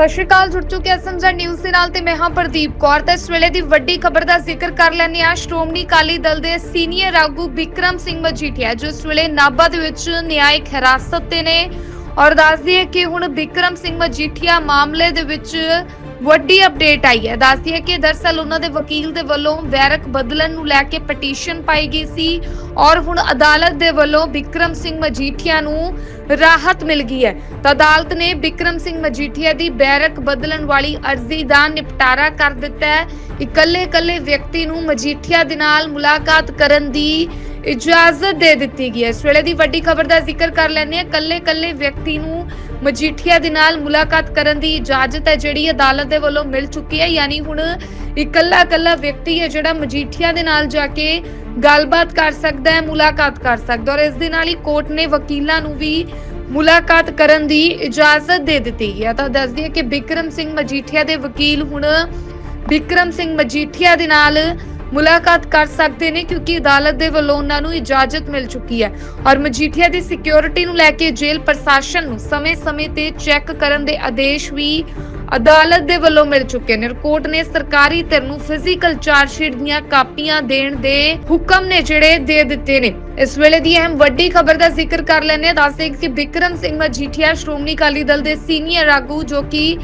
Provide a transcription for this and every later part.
ਸਤਿ ਸ਼੍ਰੀ ਅਕਾਲ, ਜੁੜ ਚੁੱਕੇ ਐਸਐਮਜ਼ੈਡ ਨਿਊਜ਼ ਦੇ ਨਾਲ ਤੇ ਮੈਂ ਹਾਂ ਪ੍ਰਦੀਪ ਕੌਰ। ਤੇ ਇਸ ਵੇਲੇ ਦੀ ਵੱਡੀ ਖਬਰ ਦਾ ਜ਼ਿਕਰ ਕਰ ਲੈਂਦੇ ਹਾਂ। ਸ਼੍ਰੋਮਣੀ ਅਕਾਲੀ ਦਲ ਦੇ ਸੀਨੀਅਰ ਆਗੂ ਵਿਕਰਮ ਸਿੰਘ ਮਜੀਠੀਆ ਜੋ ਇਸ ਵੇਲੇ ਨਾਭਾ ਦੇ ਵਿੱਚ ਨਿਆਇਕ ਹਿਰਾਸਤ ਤੇ ਨੇ। ਔਰ ਦੱਸ ਦਈਏ ਕਿ ਹੁਣ ਵਿਕਰਮ ਸਿੰਘ ਮਜੀਠੀਆ ਮਾਮਲੇ ਦੇ ਵਿੱਚ ਵੱਡੀ ਅਪਡੇਟ ਆਈ ਹੈ। ਦੱਸ ਦਈਏ ਕਿ ਦਰਸਲ ਉਹਨਾਂ ਦੇ ਵਕੀਲ ਦੇ ਵੱਲੋਂ ਵੈਰਕ ਬਦਲਣ ਨੂੰ ਲੈ ਕੇ ਪਟੀਸ਼ਨ ਪਾਈ ਗਈ ਸੀ ਔਰ ਹੁਣ ਅਦਾਲਤ ਦੇ ਵੱਲੋਂ ਵਿਕਰਮ ਸਿੰਘ ਮਜੀਠੀਆ ਨੂੰ ਰਾਹਤ ਮਿਲ ਗਈ ਹੈ। ਤਾਂ ਅਦਾਲਤ ਨੇ ਵਿਕਰਮ ਸਿੰਘ ਮਜੀਠੀਆ ਦੀ ਬੈਰਕ ਬਦਲਣ ਵਾਲੀ ਅਰਜ਼ੀ ਦਾ ਨਿਪਟਾਰਾ ਕਰ ਦਿੱਤਾ ਹੈ ਇਕੱਲੇ ਇਕੱਲੇ ਵਿਅਕਤੀ ਨੂੰ ਮਜੀਠੀਆ ਦੇ ਨਾਲ ਮੁਲਾਕਾਤ ਕਰਨ ਦੀ ਇਜਾਜ਼ਤ ਦੇ ਦਿੱਤੀ ਗਈ ਹੈ। ਇਸ ਵੇਲੇ ਦੀ ਵੱਡੀ ਖਬਰ ਦਾ ਜ਼ਿਕਰ ਕਰ ਲੈਂਦੇ ਹਾਂ। ਇਕੱਲੇ ਇਕੱਲੇ ਵਿਅਕਤੀ ਨੂੰ ਮਜੀਠੀਆ ਦੇ ਨਾਲ ਮੁਲਾਕਾਤ ਕਰਨ ਦੀ ਇਜਾਜ਼ਤ ਹੈ, ਜਿਹੜੀ ਅਦਾਲਤ ਦੇ ਵੱਲੋਂ ਮਿਲ ਚੁੱਕੀ ਹੈ। ਯਾਨੀ ਹੁਣ ਇਕੱਲਾ ਇਕੱਲਾ ਵਿਅਕਤੀ ਹੈ, ਜਿਹੜਾ ਮਜੀਠੀਆ ਦੇ ਨਾਲ ਜਾ ਕੇ ਗੱਲਬਾਤ ਕਰ ਸਕਦਾ ਹੈ, ਮੁਲਾਕਾਤ ਕਰ ਸਕਦਾ ਔਰ ਇਸ ਦੇ ਨਾਲ ਹੀ ਕੋਰਟ ਨੇ ਵਕੀਲਾਂ ਨੂੰ ਵੀ ਮੁਲਾਕਾਤ ਕਰਨ ਦੀ ਇਜਾਜ਼ਤ ਦੇ ਦਿੱਤੀ ਹੈ। ਤਾਂ ਦੱਸਦੀ ਹੈ ਕਿ ਬਿਕਰਮ ਸਿੰਘ ਮਜੀਠੀਆ ਦੇ ਵਕੀਲ ਹੁਣ ਬਿਕਰਮ ਸਿੰਘ ਮਜੀਠੀਆ ਦੇ ਨਾਲ ਮੁਲਾਕਾਤ ਕਰ ਸਕਦੇ ਨੇ ਕਿਉਂਕਿ ਅਦਾਲਤ ਦੇ ਵੱਲੋਂ ਉਹਨਾਂ ਨੂੰ ਇਜਾਜ਼ਤ ਮਿਲ ਚੁੱਕੀ ਹੈ। ਔਰ ਮਜੀਠੀਆ ਦੀ ਸਿਕਿਉਰਿਟੀ ਨੂੰ ਲੈ ਕੇ ਜੇਲ੍ਹ ਪ੍ਰਸ਼ਾਸਨ ਨੂੰ ਸਮੇਂ-ਸਮੇਂ ਤੇ ਚੈੱਕ ਕਰਨ ਦੇ ਆਦੇਸ਼ ਵੀ ਅਦਾਲਤ ਦੇ ਵੱਲੋਂ ਮਿਲ ਚੁੱਕੇ ਨੇ। ਕੋਰਟ ਨੇ ਸਰਕਾਰੀ ਧਿਰ ਨੂੰ ਫਿਜ਼ੀਕਲ ਚਾਰਜਸ਼ੀਟ ਦੀਆਂ ਕਾਪੀਆਂ ਦੇਣ ਦੇ ਹੁਕਮ ਨੇ ਜਿਹੜੇ ਦੇ ਦਿੱਤੇ ਨੇ। ਇਸ ਵੇਲੇ ਦੀ ਅਹਿਮ ਵੱਡੀ ਖਬਰ ਦਾ ਜ਼ਿਕਰ ਕਰ ਲੈਣੇ ਦੱਸਦੇ ਕਿ ਵਿਕਰਮ ਸਿੰਘ ਮਜੀਠੀਆ ਸ਼੍ਰੋਮਣੀ ਅਕਾਲੀ ਦਲ ਦੇ ਸੀਨੀਅਰ ਆਗੂ ਜੋ ਕਿ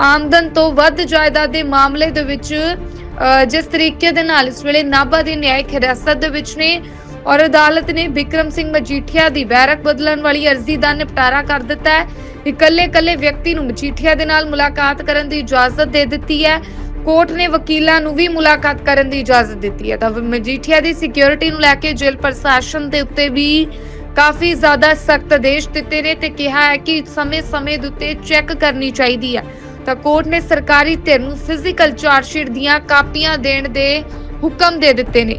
ਆਮਦਨ ਤੋਂ ਵੱਧ ਜਾਇਦਾਦ ਦੇ ਮਾਮਲੇ ਦੇ ਵਿੱਚ ਜਿਸ ਤਰੀਕੇ ਦੇ ਨਾਲ ਇਸ ਵੇਲੇ ਨਾਭਾ ਦੀ ਨਿਆਇਕ ਹਿਰਾਸਤ ਦੇ ਵਿੱਚ ਨੇ ਔਰ ਅਦਾਲਤ ਨੇ ਵਿਕਰਮ ਸਿੰਘ ਮਜੀਠੀਆ ਦੀ ਬੈਰਕ ਬਦਲਣ ਵਾਲੀ ਅਰਜ਼ੀ ਦਾ ਨਿਪਟਾਰਾ ਕਰ ਦਿੱਤਾ ਹੈ ਇਕੱਲੇ ਇਕੱਲੇ ਵਿਅਕਤੀ ਨੂੰ ਮਜੀਠੀਆ ਦੇ ਨਾਲ ਮੁਲਾਕਾਤ ਕਰਨ ਦੀ ਇਜਾਜ਼ਤ ਦੇ ਦਿੱਤੀ ਹੈ। ਕੋਰਟ ਨੇ ਵਕੀਲਾਂ ਨੂੰ ਵੀ ਮੁਲਾਕਾਤ ਕਰਨ ਦੀ ਇਜਾਜ਼ਤ ਦਿੱਤੀ ਹੈ। ਤਾਂ ਮਜੀਠੀਆ ਦੀ ਸਿਕਿਉਰਿਟੀ ਨੂੰ ਲੈ ਕੇ ਜੇਲ੍ਹ ਪ੍ਰਸ਼ਾਸਨ ਦੇ ਉੱਤੇ ਵੀ ਕਾਫੀ ਜ਼ਿਆਦਾ ਸਖਤ ਆਦੇਸ਼ ਦਿੱਤੇ ਨੇ ਤੇ ਕਿਹਾ ਹੈ ਕਿ ਸਮੇਂ-ਸਮੇਂ ਦੇ ਉੱਤੇ ਚੈੱਕ ਕਰਨੀ ਚਾਹੀਦੀ ਹੈ। ਤਾਂ ਕੋਰਟ ਨੇ ਸਰਕਾਰੀ ਧਿਰ ਨੂੰ ਫਿਜ਼ੀਕਲ ਚਾਰਜਸ਼ੀਟ ਦੀਆਂ ਕਾਪੀਆਂ ਦੇਣ ਦੇ ਹੁਕਮ ਦੇ ਦਿੱਤੇ ਨੇ।